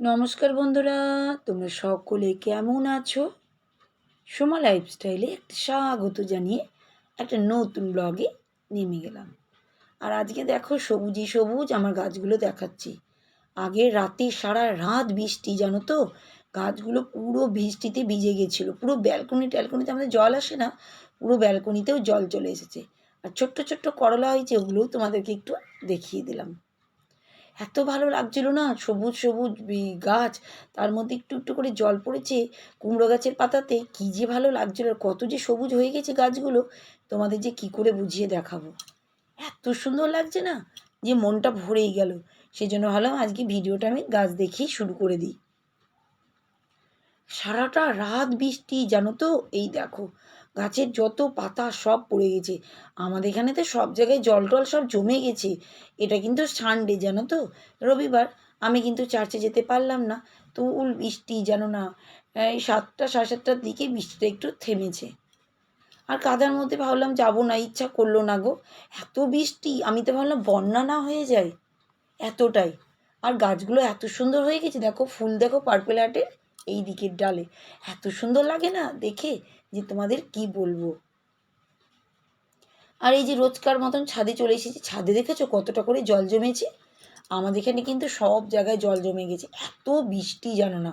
নমস্কার বন্ধুরা, তোমরা সকলে কেমন আছো? সোমা লাইফস্টাইলে একটা স্বাগত জানিয়ে একটা নতুন ব্লগে নেমে গেলাম। আর আজকে দেখো সবুজই সবুজ আমার গাছগুলো দেখাচ্ছি। আগে রাতে সারা রাত বৃষ্টি, জানো তো? গাছগুলো পুরো বৃষ্টিতে ভিজে গেছিল। পুরো ব্যালকনি ট্যালকনিতে আমাদের জল আসে না, পুরো ব্যালকনিতেও জল চলে এসেছে। আর ছোট্ট ছোট্ট করলা হয়েছে, ওগুলোও তোমাদেরকে একটু দেখিয়ে দিলাম। এত ভালো লাগছিল না? সবুজ সবুজ গাছ। তার মধ্যে একটু একটু করে জল পড়েছে। কুমড়ো গাছের পাতাতে কী যে ভালো লাগছিল কত যে সবুজ হয়ে গেছে গাছগুলো। তোমাদের যে কি করে বুঝিয়ে দেখাবো? এত সুন্দর লাগছে না? যে মনটা ভরেই গেল। সেই জন্য ভাবলাম আজকে ভিডিওটা আমি গাছ দেখেই শুরু করে দিই। সারাটা রাত বৃষ্টি, জানো তো? এই দেখো গাছের যত পাতা সব পড়ে গেছে। আমাদের এখানে তো সব জায়গায় জল টল সব জমে গেছে। এটা কিন্তু সানডে জানো তো? রবিবার আমি কিন্তু চার্চে যেতে পারলাম না। তো উল বৃষ্টি জানো না, এই সাতটা, সাড়ে সাতটার দিকে বৃষ্টিটা একটু থেমেছে। আর কাদার মধ্যে ভাবলাম যাব না, ইচ্ছা করল না গো। এত বৃষ্টি, আমি তো ভাবলাম বন্যা না হয়ে যায়। এতটাই। আর গাছগুলো এত সুন্দর হয়ে গেছে, দেখো, ফুল দেখো পার্পেল আর্টের এই দিকের ডালে। এত সুন্দর লাগে না, দেখে? যে তোমাদের কি বলব? আর এই যে রোজকার মতন ছাদে চলে এসেছি, ছাদে দেখেছ কতটা করে জল জমেছে? আমাদের এখানে কিন্তু সব জায়গায় জল জমে গেছে, এত বৃষ্টি জানো না।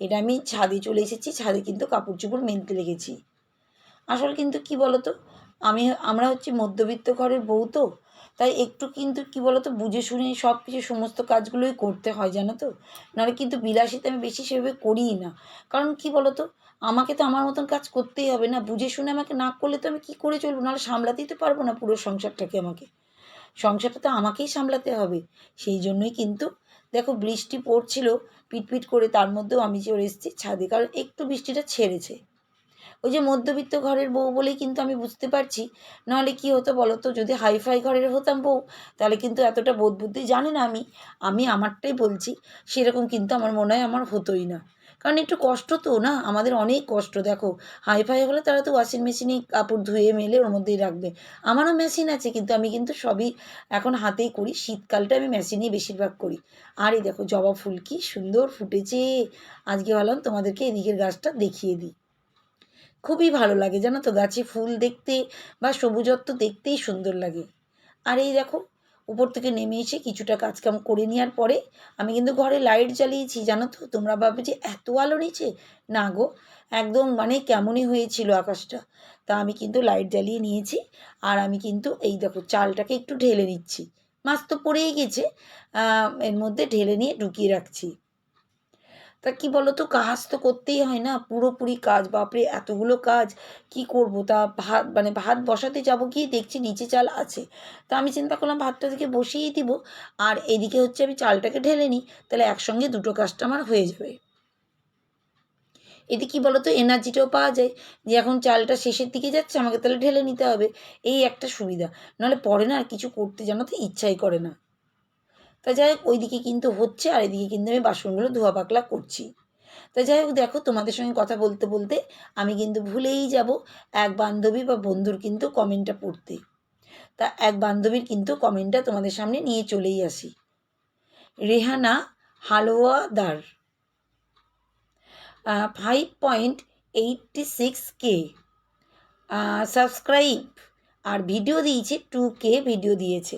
এটা আমি ছাদে চলে এসেছি, ছাদে কিন্তু কাপড় চোপড় মেলতে লেগেছি। আসলে কিন্তু কি বলতো? আমি, আমরা হচ্ছে মধ্যবিত্ত ঘরের বউ তো, তাই একটু কিন্তু কি বলতো, বুঝে শুনে সব কিছু সমস্ত কাজগুলোই করতে হয় জানো তো? নাহলে কিন্তু বিলাসিতা আমি বেশি সেভাবে করিই না। কারণ কি বলতো? আমাকে তো আমার মতন কাজ করতেই হবে না। বুঝে শুনে আমাকে না করলে তো আমি কী করে চলবো? নাহলে সামলাতেই তো পারব না পুরো সংসারটাকে আমাকে। সংসারটা তো আমাকেই সামলাতে হবে। সেই জন্যই কিন্তু দেখো বৃষ্টি পড়ছিল, পিটপিট করে তার মধ্যেও আমি চলে এসেছি ছাদে। কারণ একটু বৃষ্টিটা ছেড়েছে। ওই যে মধ্যবিত্ত ঘরের বউ বলেই কিন্তু আমি বুঝতে পারছি। নাহলে কি হতো বলো তো যদি হাইফাই ঘরের হতাম বউ, তাহলে কিন্তু এতটা বোধ বুদ্ধি জানি না আমি। আমি আমারটাই বলছি, সেরকম কিন্তু আমার মনে হয় আমার হতোই না। কারণ একটু কষ্ট তো না? আমাদের অনেক কষ্ট, দেখো। হাইফাই হলে তারা তো ওয়াশিং মেশিনে কাপড় ধুয়ে মেলে ওর মধ্যেই রাখবে। আমারও মেশিন আছে, কিন্তু আমি কিন্তু সবই এখন হাতেই করি। শীতকালটা আমি মেশিনেই বেশিরভাগ করি। আর এই দেখো জবা ফুল কি সুন্দর ফুটেছে। আজকে ভাবলাম তোমাদেরকে এদিকের গাছটা দেখিয়ে দিই। খুবই ভালো লাগে, জানো তো? গাছে ফুল দেখতে বা সবুজত্ব দেখতেই সুন্দর লাগে। আর এই দেখো, উপর থেকে নেমে এসে কিছুটা কাজকাম করে নেওয়ার পরে আমি কিন্তু ঘরে লাইট জ্বালিয়েছি, জানো তো? তোমরা ভাবে যে এত আলো নিচে? না গো, একদম মানে কেমনই হয়েছিল আকাশটা। তা আমি কিন্তু লাইট জ্বালিয়ে নিয়েছি আর আমি কিন্তু এই দেখো, চালটাকে একটু ঢেলে নিচ্ছি। মাছ তো পড়েই গেছে এর মধ্যে ঢেলে নিয়ে ঢুকিয়ে রাখছি। তা কি বলো তো কাজ তো করতেই হয় না, পুরোপুরি কাজ। বাপরে, এতগুলো কাজ, কি করব? তা ভাত মানে ভাত বসাতে যাব গিয়ে দেখছি নিচে চাল আছে। তা আমি চিন্তা করলাম ভাতটা থেকে বসিয়েই দিব, আর এদিকে হচ্ছে আমি চালটাকে ঢেলে নিই, তাহলে একসঙ্গে দুটো কাজটা আমার হয়ে যাবে। এতে কী বলো তো এনার্জিটাও পাওয়া যায়। যে এখন চালটা শেষের দিকে যাচ্ছে, আমাকে তাহলে ঢেলে নিতে হবে। এই একটা সুবিধা। নাহলে পরে না আর কিছু করতে জানো তো ইচ্ছাই করে না। তা যাই হোক, ওইদিকে কিন্তু হচ্ছে আর এদিকে কিন্তু আমি বাসনগুলো ধোয়া পাকলা করছি। তা যাই হোক, দেখো তোমাদের সঙ্গে কথা বলতে বলতে আমি কিন্তু ভুলেই যাব এক বান্ধবী বা বন্ধুর কিন্তু কমেন্টটা পড়তে। তা এক বান্ধবীর কিন্তু কমেন্টটা তোমাদের সামনে নিয়ে চলেই আসি। Rehana Haluadar five point eighty six কে সাবস্ক্রাইব আর ভিডিও দিয়েছে টু কে ভিডিও দিয়েছে।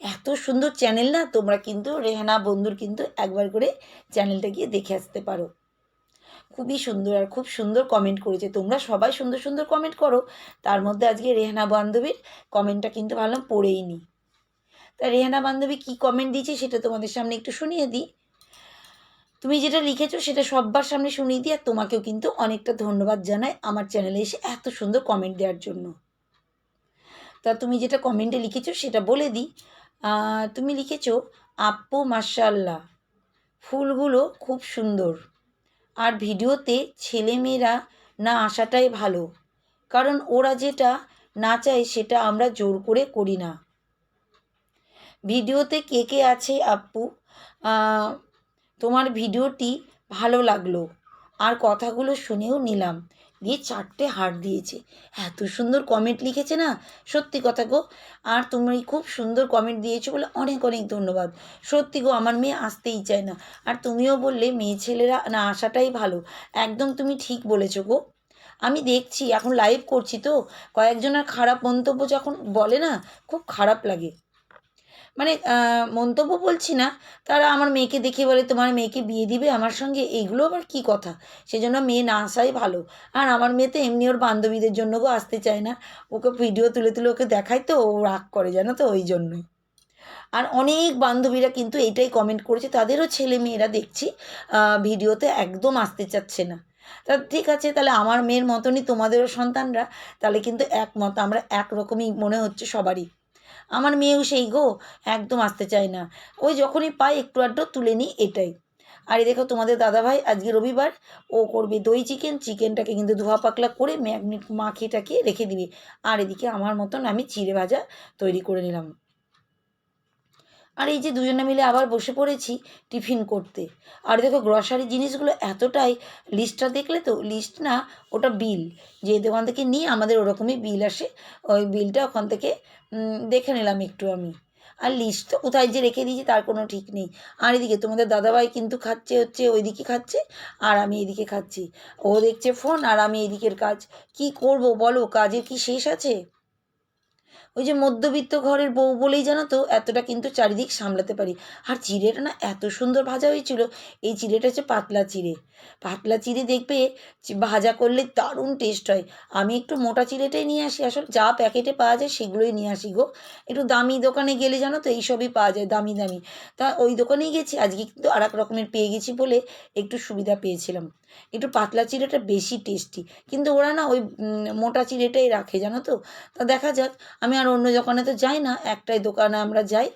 এত সুন্দর চ্যানেল না, তোমরা কিন্তু রেহানা বন্ধুর কিন্তু একবার করে চ্যানেলটা গিয়ে দেখে আসতে পারো। খুবই সুন্দর আর খুব সুন্দর কমেন্ট করেছে। তোমরা সবাই সুন্দর সুন্দর কমেন্ট করো। তার মধ্যে আজকে রেহানা বান্ধবীর কমেন্টটা কিন্তু ভাবলাম পড়েই নি। তা রেহানা বান্ধবী কী কমেন্ট দিয়েছে সেটা তোমাদের সামনে একটু শুনিয়ে দিই। তুমি যেটা লিখেছো সেটা সব্বার সামনে শুনিয়ে দিই আর তোমাকেও কিন্তু অনেকটা ধন্যবাদ জানাই আমার চ্যানেলে এসে এত সুন্দর কমেন্ট দেওয়ার জন্য। তা তুমি যেটা কমেন্টে লিখেছো সেটা বলে দিই। তুমি লিখেছো আপ্পু মার্শাল্লাহ ফুলগুলো খুব সুন্দর। আর ভিডিওতে ছেলেমেয়েরা না আসাটাই ভালো, কারণ ওরা যেটা না চায় সেটা আমরা জোর করে করি না। ভিডিওতে কে কে আছে আপ্পু তোমার ভিডিওটি ভালো লাগল। আর কথাগুলো শুনেও নিলাম। দিয়ে চারটে হার দিয়েছে। এত সুন্দর কমেন্ট লিখেছে না? সত্যি কথা গো। আর তুমি খুব সুন্দর কমেন্ট দিয়েছ বলে অনেক অনেক ধন্যবাদ। সত্যি গো, আমার মেয়ে আসতেই চায় না। আর তুমিও বললে মেয়ে ছেলেরা না আসাটাই ভালো। একদম তুমি ঠিক বলেছ গো। আমি দেখছি, এখন লাইভ করছি তো। কয়েকজনের খারাপ মন্তব্য যখন বলে না, খুব খারাপ লাগে। মানে মন্তব্য বলছি না, তারা আমার মেয়েকে দেখে বলে, তোমার মেয়েকে বিয়ে দিবে আমার সঙ্গে? এইগুলো আবার কী কথা? সেজন্য মেয়ে না আসাই ভালো। আর আমার মেয়ে তো এমনি ওর বান্ধবীদের জন্য আসতে চায় না। ওকে ভিডিও তুলে তুলে ওকে দেখায় তো, ও রাগ করে, জানো তো, ওই জন্যই। আর অনেক বান্ধবীরা কিন্তু এইটাই কমেন্ট করেছে, তাদেরও ছেলে মেয়েরা দেখছি ভিডিওতে একদম আসতে চাচ্ছে না। তা ঠিক আছে, তাহলে আমার মেয়ের মতনই তোমাদেরও সন্তানরা, তাহলে কিন্তু একমত, আমরা একরকমই মনে হচ্ছে সবারই। আমার মেয়েও সেই গো, একদম আসতে চায় না। ওই যখনই পাই একটু আধটু তুলে নিই এটাই। আর দেখো তোমাদের দাদাভাই, আজকে রবিবার, ও করবে দই চিকেন, চিকেনটাকে কিন্তু ধোয়া পাকলা করে ম্যাগনেট মাখিয়েটাকে রেখে দিবে। আর এদিকে আমার মতন আমি চিড়ে ভাজা তৈরি করে নিলাম। আর এই যে দুজনে মিলে আবার বসে পড়েছি টিফিন করতে। আর দেখো গ্রসারি জিনিসগুলো এতটাই লিস্টটা দেখলে তো লিস্ট না, ওটা বিল যে দোকান থেকে নিয়ে আমাদের ওরকমই বিল আসে, ওই বিলটা ওখান থেকে দেখে নিলাম একটু আমি। আর লিস্ট তো কোথায় যে রেখে দিয়েছি তার কোনো ঠিক নেই। আর এদিকে তোমাদের দাদাভাই কিন্তু খাচ্ছে হচ্ছে, ওইদিকে খাচ্ছে, আর আমি এদিকে খাচ্ছি। ও দেখছে ফোন আর আমি এদিকের কাজ। কি করব বলো, কাজের কি শেষ আছে? ওই যে মধ্যবিত্ত ঘরের বউ বলেই জানো তো, এতটা কিন্তু চারিদিক সামলাতে পারি। আর চিড়েটা না এত সুন্দর ভাজা হয়েছিল, এই চিড়েটা হচ্ছে পাতলা চিড়ে। পাতলা চিড়ে দেখবে ভাজা করলে দারুণ টেস্ট হয়। আমি একটু মোটা চিড়েটাই নিয়ে আসি, আসলে যা প্যাকেটে পাওয়া যায় সেগুলোই নিয়ে আসি গো। একটু দামি দোকানে গেলে জানো তো এইসবই পাওয়া যায়, দামি দামি। তা ওই দোকানেই গেছি, আজকে কিন্তু আর এক রকমের পেয়ে গেছি বলে একটু সুবিধা পেয়েছিলাম। একটু পাতলা চিড়েটা বেশি টেস্টি কিন্তু ওরা না ওই মোটা চিড়েটাই রাখে জানো তো। তা দেখা যাক, আমি আর অন্য দোকানে তো যাই না, একটাই দোকানে আমরা যাই।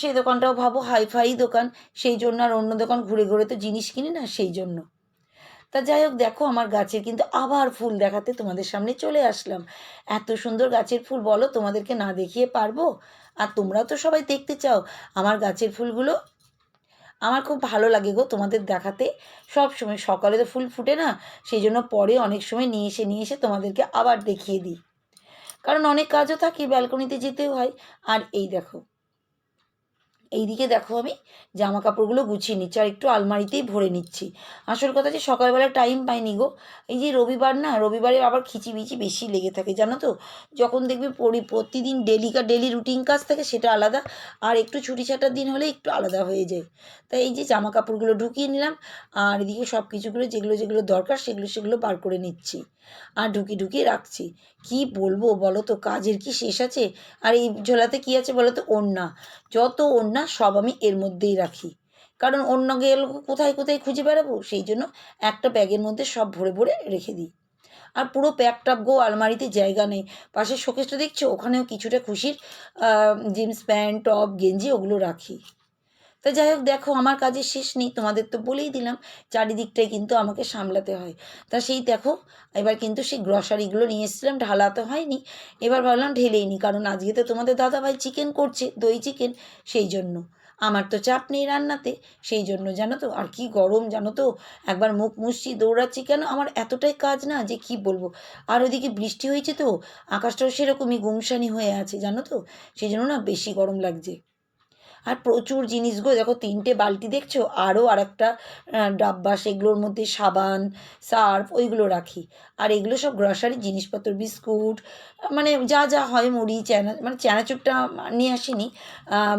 সেই দোকানটাও ভাবো, হাইফাই দোকান, সেই জন্য আর অন্য দোকান ঘুরে ঘুরে তো জিনিস কিনি না, সেই জন্য। তা যাই হোক, দেখো আমার গাছের কিন্তু আবার ফুল দেখাতে তোমাদের সামনে চলে আসলাম। এত সুন্দর গাছের ফুল বলো, তোমাদেরকে না দেখিয়ে পারব? আর তোমরাও তো সবাই দেখতে চাও আমার গাছের ফুলগুলো? আমার খুব ভালো লাগে গো তোমাদের দেখাতে। সব সময় সকালে তো ফুল ফুটে না, সেই জন্য পরে অনেক সময় নিয়ে এসে নিয়ে এসে তোমাদেরকে আবার দেখিয়ে দিই। কারণ অনেক কাজও থাকে ব্যালকনিতে যেতেও হয়। আর এই দেখো, এইদিকে দেখো আমি জামা কাপড়গুলো গুছিয়ে নিচ্ছি আর একটু আলমারিতেই ভরে নিচ্ছি। আসল কথা যে সকালবেলা টাইম পাইনি গো। এই যে রবিবার না, রবিবারে আবার খিচিবিচি বেশি লেগে থাকে, জানো তো? যখন দেখবে পরি, প্রতিদিন ডেলিকা ডেলি রুটিন কাজ থাকে সেটা আলাদা, আর একটু ছুটি ছাটার দিন হলে একটু আলাদা হয়ে যায়। তাই এই যে জামা কাপড়গুলো ঢুকিয়ে নিলাম, আর এদিকে সব কিছুগুলো যেগুলো যেগুলো দরকার সেগুলো সেগুলো বার করে নিচ্ছি। আর ঢুকি ঢুকিয়ে রাখছি। কি বলব বলো তো? কাজের কি শেষ আছে? আর এই ঝোলাতে কি আছে বলো তো? ওড়না। যত ওড়না, সব আমি এর মধ্যেই রাখি। কারণ অন্য গেল কোথায় কোথায় খুঁজে বেড়াবো? সেই জন্য একটা ব্যাগের মধ্যে সব ভরে ভরে রেখে দিই। আর পুরো প্যাক টাপ গো, আলমারিতে জায়গা নেই। পাশের শোকেসটা দেখছ? ওখানেও কিছুটা খুশির জিন্স প্যান্ট, টপ, গেঞ্জি ওগুলো রাখি। তা যাই হোক, দেখো আমার কাজের শেষ নেই, তোমাদের তো বলেই দিলাম, চারিদিকটাই কিন্তু আমাকে সামলাতে হয়। তা সেই দেখো, এবার কিন্তু সেই গ্রসারিগুলো নিয়ে এসেছিলাম ঢালা তো হয়নি, এবার ভাবলাম ঢেলেই নি, কারণ আজকে তো তোমাদের দাদাভাই চিকেন করছে, দই চিকেন সেই জন্য। আমার তো চাপ নেই রান্নাতে, সেই জন্য জানো তো, আর কি গরম জানো তো, একবার মুখ মুছছি, দৌড়াচ্ছি কেন, আমার এতটাই কাজ না যে কি বলব। আর ওইদিকে বৃষ্টি হয়েছে তো, আকাশটাও সেরকমই গুমসানি হয়ে আছে, জানো তো, সেই জন্য না বেশি গরম লাগছে। আর প্রচুর জিনিসগুলো, দেখো তিনটে বালতি দেখছ? আরও আর একটা ডাব্বা, সেগুলোর মধ্যে সাবান, সার্ফ, ওইগুলো রাখি। আর এগুলো সব গ্রসারি জিনিসপত্র, বিস্কুট মানে যা যা হয় মুড়ি চ্যানা মানে চানাচুরটা নিয়ে আসিনি।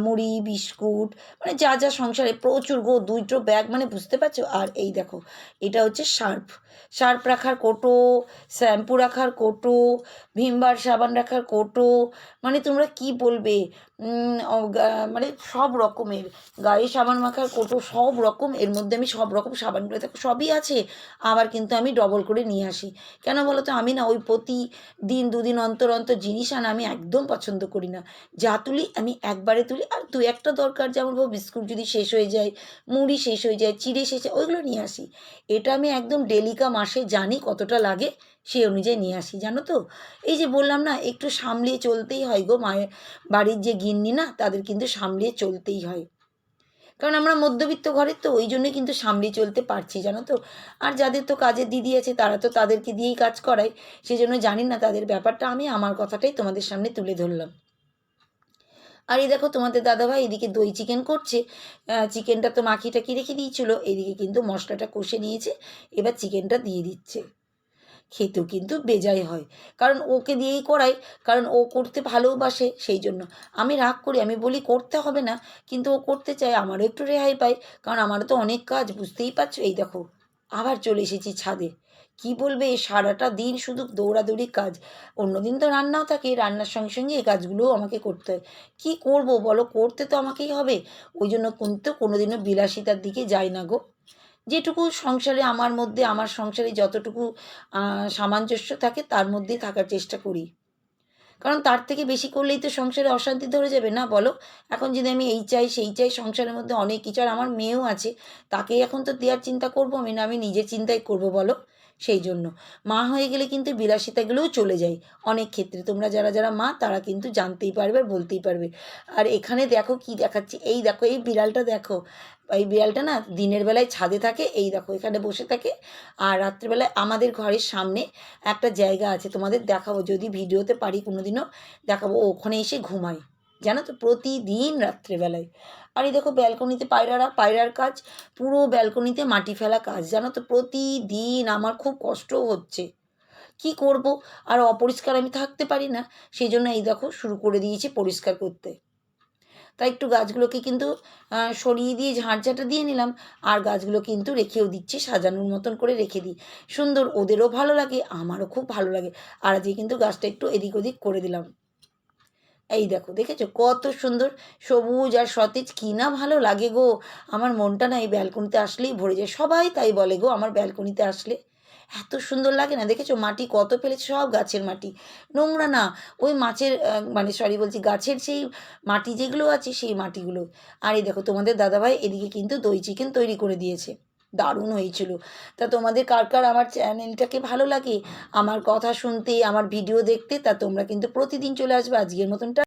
মুড়ি, বিস্কুট মানে যা যা সংসারে প্রচুর গো, দুইটো ব্যাগ মানে বুঝতে পারছ? আর এই দেখো, এটা হচ্ছে সার্ফ। সার্ফ রাখার কোটো, শ্যাম্পু রাখার কোটো, ভিমবার সাবান রাখার কোটো মানে তোমরা কি বলবে? মানে সব রকমের। গায়ে সাবান মাখার কোটো সব রকম, এর মধ্যে আমি সব রকম সাবানগুলো দেখো সবই আছে। আবার কিন্তু আমি ডবল করে নিয়ে আসি। কেন বলো তো আমি না ওই প্রতি দিন দুদিন অন্তর অন্তর জিনিস আনা আমি একদম পছন্দ করি না। যা তুলি আমি একবারে তুলি, আর দু একটা দরকার যেমন বিস্কুট যদি শেষ হয়ে যায়, মুড়ি শেষ হয়ে যায়, চিড়ে শেষ ওইগুলো নিয়ে আসি। এটা আমি একদম ডেলিকা মাসে জানি কতটা লাগে সেই অনুযায়ী নিয়ে আসি, জানো তো? এই যে বললাম না, একটু সামলিয়ে চলতেই হয় গো মায়ের বাড়ির যে গিন্নি না, তাদের কিন্তু সামলিয়ে চলতেই হয়। কারণ আমরা মধ্যবিত্ত ঘরের তো, ওই জন্যই কিন্তু সামলে চলতে পারছি, জানো তো? আর যাদের তো কাজের দিদি আছে, তারা তো তাদেরকে দিয়েই কাজ করায়। সেই জন্য জানি না তাদের ব্যাপারটা, আমি আমার কথাটাই তোমাদের সামনে তুলে ধরলাম। আর এই দেখো তোমাদের দাদাভাই এদিকে দই চিকেন করছে। চিকেনটা তো মাখি টাকি রেখে দিয়েছিল, এদিকে কিন্তু মশলাটা কষে নিয়েছে, এবার চিকেনটা দিয়ে দিচ্ছে। খেতেও কিন্তু বেজায় হয়। কারণ ওকে দিয়েই করাই, কারণ ও করতে ভালোবাসে সেই জন্য আমি রাগ করি, আমি বলি করতে হবে না, কিন্তু ও করতে চায়, আমারও একটু রেহাই পাই, কারণ আমারও তো অনেক কাজ, বুঝতেই পারছ? এই দেখো, আবার চলে এসেছি ছাদে। কি বলবে সারাটা দিন শুধু দৌড়াদৌড়ি কাজ। অন্যদিন তো রান্নাও থাকে, রান্নার সঙ্গে সঙ্গে এই কাজগুলোও আমাকে করতে হয়। কী করব বলো, করতে তো আমাকেই হবে। ওই জন্য কিন্তু কোনোদিনও বিলাসিতার দিকে যাই না গো। যেটুকু সংসারে আমার মধ্যে, আমার সংসারে যতটুকু সামঞ্জস্য থাকে তার মধ্যেই থাকার চেষ্টা করি। কারণ তার থেকে বেশি করলেই তো সংসারে অশান্তি ধরে যাবে না বলো? এখন যদি আমি এই চাই, সেই চাই, সংসারের মধ্যে অনেক কিছু, আর আমার মেয়েও আছে তাকে এখন তো দেওয়ার চিন্তা করব আমি, না আমি নিজের চিন্তাই করব বলো? সেই জন্য। মা হয়ে গেলে কিন্তু বিলাসিতাগুলোও চলে যায়। অনেক ক্ষেত্রে তোমরা যারা যারা মা, তারা কিন্তু জানতেই পারবে আর বলতেই পারবে। আর এখানে দেখো কি দেখাচ্ছি, এই দেখো, এই বিড়ালটা দেখো। এই বিড়ালটা না দিনের বেলায় ছাদে থাকে, এই দেখো এখানে বসে থাকে। আর রাত্রেবেলায় আমাদের ঘরের সামনে একটা জায়গা আছে, তোমাদের দেখাবো। যদি ভিডিওতে পারি কোনো দিনও দেখাবো ওখানে এসে ঘুমায়। জানো তো, প্রতিদিন রাত্রেবেলায়। আর এই দেখো ব্যালকনিতে পায়রারা, পায়রার কাজ, পুরো ব্যালকনিতে মাটি ফেলা কাজ, জানো তো, প্রতিদিন আমার খুব কষ্টও হচ্ছে। কি করব? আর অপরিষ্কার আমি থাকতে পারি না সেই জন্য এই দেখো শুরু করে দিয়েছি পরিষ্কার করতে। তাই একটু গাছগুলোকে কিন্তু সরিয়ে দিয়ে ঝাঁটঝাঁটা দিয়ে নিলাম, আর গাছগুলো কিন্তু রেখেও দিচ্ছি, সাজানোর মতন করে রেখে দিই। সুন্দর, ওদেরও ভালো লাগে, আমারও খুব ভালো লাগে। আর আজকে কিন্তু গাছটা একটু এদিক ওদিক করে দিলাম। এই দেখো, দেখেছ? কত সুন্দর সবুজ আর সতেজ, কী না ভালো লাগে গো। আমার মনটা না এই ব্যালকনিতে আসলেই ভরে যায়। সবাই তাই বলে গো, আমার ব্যালকনিতে আসলে। এত সুন্দর লাগে না, দেখেছ? মাটি কত ফেলেছে, সব গাছের মাটি। নোংরা না, ওই মাছের মানে সরি বলছি, গাছের সেই মাটি যেগুলো আছে, সেই মাটিগুলো। আর এই দেখো, তোমাদের দাদাভাই এদিকে কিন্তু দই চিকেন তৈরি করে দিয়েছে। দারুণ হয়েছিল। তা তোমাদের কার কার আমার চ্যানেলটাকে ভালো লাগে? আমার কথা শুনতে, আমার ভিডিও দেখতে, তা তোমরা কিন্তু প্রতিদিন চলে আসবে আজকের মতনটা